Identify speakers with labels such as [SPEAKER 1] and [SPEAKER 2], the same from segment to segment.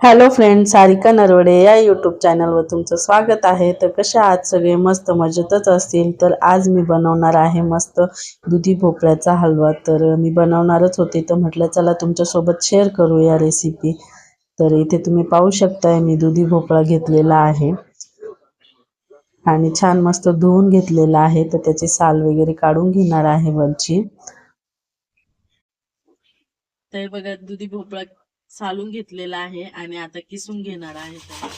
[SPEAKER 1] Hello friend Sarika Narwade या YouTube चॅनलवर तुमचं स्वागत आहे. तर कशा आज सगळे? मस्त मजेतच असतील. तर आज मी बनवणार आहे मस्त दुधी भोपळ्याचा हलवा. तर मी बनवणारच होते. तर म्हटलं चला तुमच्यासोबत शेअर करू या रेसिपी तर इथे तुम्ही पाहू शकताय मी दुधी भोपळा घेतलेला आहे. आणि छान मस्त धुवून घेतलेला आहे. तर त्याची साल वगैरे काढून घेणार आहे वरची. तर बघा दुधी भोपळा सालून घेतलेला आहे आणि आता किसून घेणार आहे ते.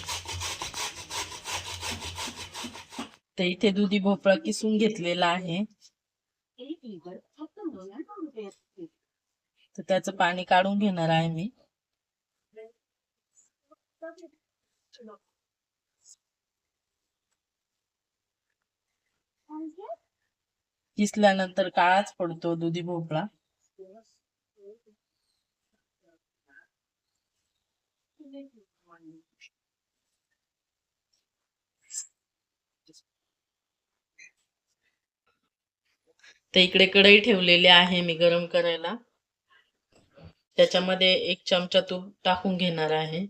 [SPEAKER 1] तर इथे दुधी भोपळा किसून घेतलेला आहे. तर त्याचं पाणी काढून घेणार आहे मी. किसल्यानंतर काळाच पडतो दुधी भोपळा. तर इकडे कढई ठेवलेली आहे मी गरम करायला. त्याच्यामध्ये एक चमचा तूप टाकून घेणार आहे.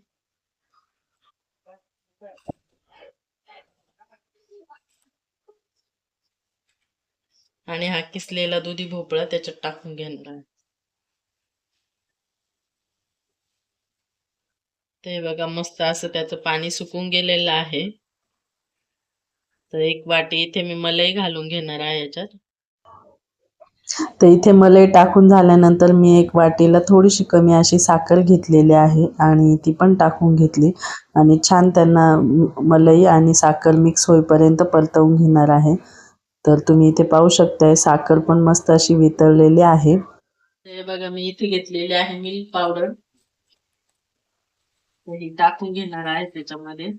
[SPEAKER 1] आणि हा किसलेला दुधी भोपळा त्याच्यात टाकून घेणार आहे. ते बघा मस्त असं त्याचं पाणी सुकून गेलेलं आहे. तर एक वाटी इथे मी मलाई घालून घेणार आहे याच्यात. तर इथे मलाई टाकून झाल्यानंतर मी एक वाटीला थोडीशी कमी अशी साखर घेतलेली आहे आणि ती पण टाकून घेतली. आणि छान त्यांना मलाई आणि साखर मिक्स होईपर्यंत परतवून घेणार आहे. तर तुम्ही इथे पाहू शकताय साखर पण मस्त अशी वितळलेली आहे. बघा मी इथे घेतलेली आहे मिल्क पावडर ही टाकून घेणार आहे त्याच्यामध्ये.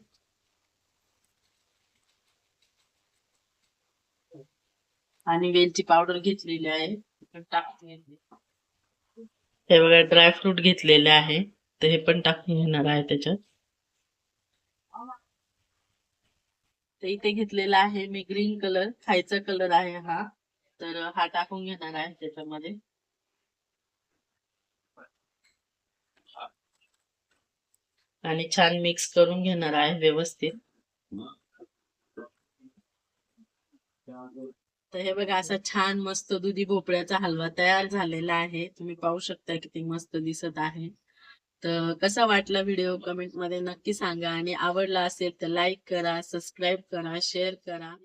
[SPEAKER 1] आणि वेलची पावडर घेतलेली आहे. पण टाकून घेतली. हे बघा ड्रायफ्रूट घेतलेले आहे. तर हे पण टाकून घेणार आहे त्याच्यात. तर इथे घेतलेला आहे मी ग्रीन कलर. खायचा कलर आहे हा. तर हा टाकून घेणार आहे त्याच्यामध्ये. आणि छान मिक्स करून घेणार आहे व्यवस्थित. तर हे बघा असा छान मस्त दुधी भोपळ्याचा हलवा तयार झालेला आहे. तुम्ही पाहू शकता किती मस्त दिसत आहे. तर कसा वाटला व्हिडिओ कमेंटमध्ये नक्की सांगा. आणि आवडला असेल तर लाईक करा सबस्क्राईब करा शेअर करा.